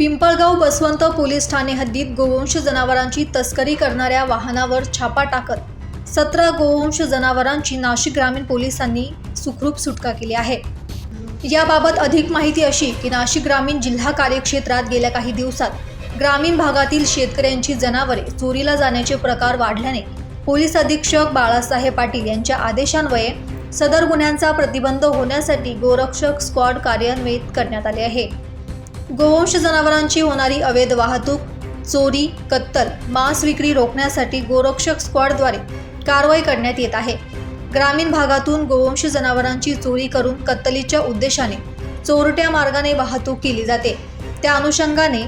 Pimpalgaon Baswant police Thane हद्दीत गोवंश जनावरांची तस्करी करणाऱ्या वाहनावर छापा टाकत सतरा गोवंश जनावरांची नाशिक ग्रामीण पोलिसांनी सुखरूप सुटका केली आहे. याबाबत अधिक माहिती अशी की नाशिक ग्रामीण जिल्हा कार्यक्षेत्रात गेल्या काही दिवसात ग्रामीण भागातील शेतकऱ्यांची जनावरे चोरीला जाण्याचे प्रकार वाढल्याने पोलीस अधीक्षक बाळासाहेब पाटील यांच्या आदेशान्वये सदर गुन्ह्यांचा प्रतिबंध होण्यासाठी गोरक्षक स्क्वॉड कार्यान्वित करण्यात आले आहे. गोवंश जनावरांची होणारी अवैध वाहतूक चोरी कत्तल मांस विक्री रोखण्यासाठी गोरक्षक स्क्वॉडद्वारे कारवाई करण्यात येत आहे. ग्रामीण भागातून गोवंश जनावरांची चोरी करून कत्तलीच्या उद्देशाने चोरट्या मार्गाने वाहतूक केली जाते. त्या अनुषंगाने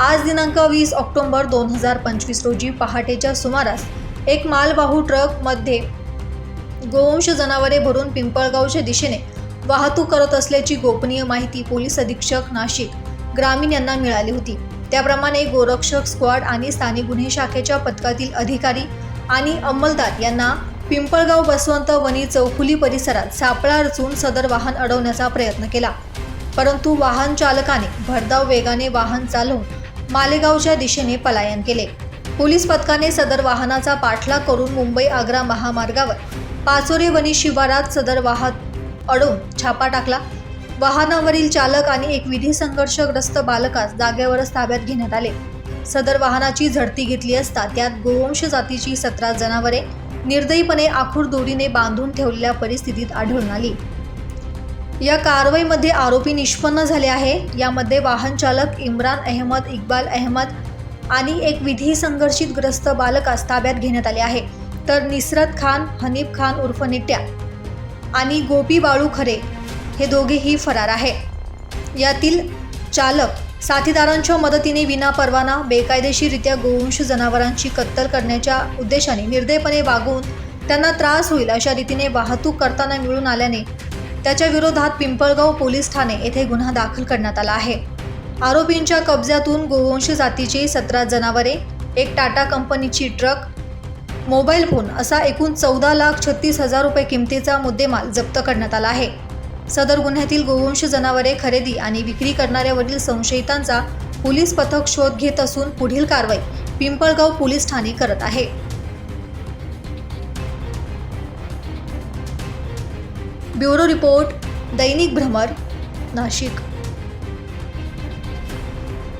आज दिनांक वीस ऑक्टोबर दोन हजार पंचवीस रोजी पहाटेच्या सुमारास एक मालवाहू ट्रकमध्ये गोवंश जनावरे भरून पिंपळगावच्या दिशेने वाहतूक करत असल्याची गोपनीय माहिती पोलीस अधीक्षक नाशिक ग्रामीण यांना मिळाली होती. त्याप्रमाणे गोरक्षक स्क्वॉड आणि स्थानिक गुन्हे शाखेच्या पथकातील अधिकारी आणि अंमलदार यांना पिंपळगाव बसवंत वनी चौफुली परिसरात सापळा रचून सदर वाहन अडवण्याचा प्रयत्न केला. परंतु वाहन चालकाने भरधाव वेगाने वाहन चालवून मालेगावच्या दिशेने पलायन केले. पोलीस पथकाने सदर वाहनाचा पाठलाग करून मुंबई आग्रा महामार्गावर पाचोरे वनी शिवारात सदर वाहन अडवून छापा टाकला. वाहनावरील चालक आणि एक विधी संघर्षग्रस्त बालकास जागेवरच ताब्यात घेण्यात आले. सदर वाहनाची झडती घेतली असता त्यात गोवंश जातीची सतरा जनावरे निर्दयीपणे आखूड दोरीने बांधून ठेवलेल्या परिस्थितीत आढळून आली. या कारवाईमध्ये आरोपी निष्पन्न झाले आहे. यामध्ये वाहन चालक इम्रान अहमद इक्बाल अहमद आणि एक विधी संघर्षित ग्रस्त बालकास ताब्यात घेण्यात आले आहे. तर निसरत खान हनीफ खान उर्फ निट्या आणि गोपी बाळू खरे हे दोघेही फरार आहे यातील चालक साथीदारांच्या मदतीने विना परवाना बेकायदेशीररित्या गोवंश जनावरांची कत्तल करण्याच्या उद्देशाने निर्दयपणे वागवून त्यांना त्रास होईल अशा रीतीने वाहतूक करताना मिळून आल्याने त्याच्या विरोधात पिंपळगाव पोलीस ठाणे येथे गुन्हा दाखल करण्यात आला आहे. आरोपींच्या कब्ज्यातून गोवंश जातीची सतरा जनावरे एक टाटा कंपनीची ट्रक मोबाईल फोन असा एकूण चौदा लाख छत्तीस हजार रुपये किमतीचा मुद्देमाल जप्त करण्यात आला आहे. सदर गुन्ह्यातील गोवंश जनावरे खरेदी आणि विक्री करणाऱ्यावरील संशयितांचा पोलीस पथक शोध घेत असून पुढील कारवाई पिंपळगाव पोलीस ठाणे करत आहे. ब्युरो रिपोर्ट दैनिक भ्रमर नाशिक.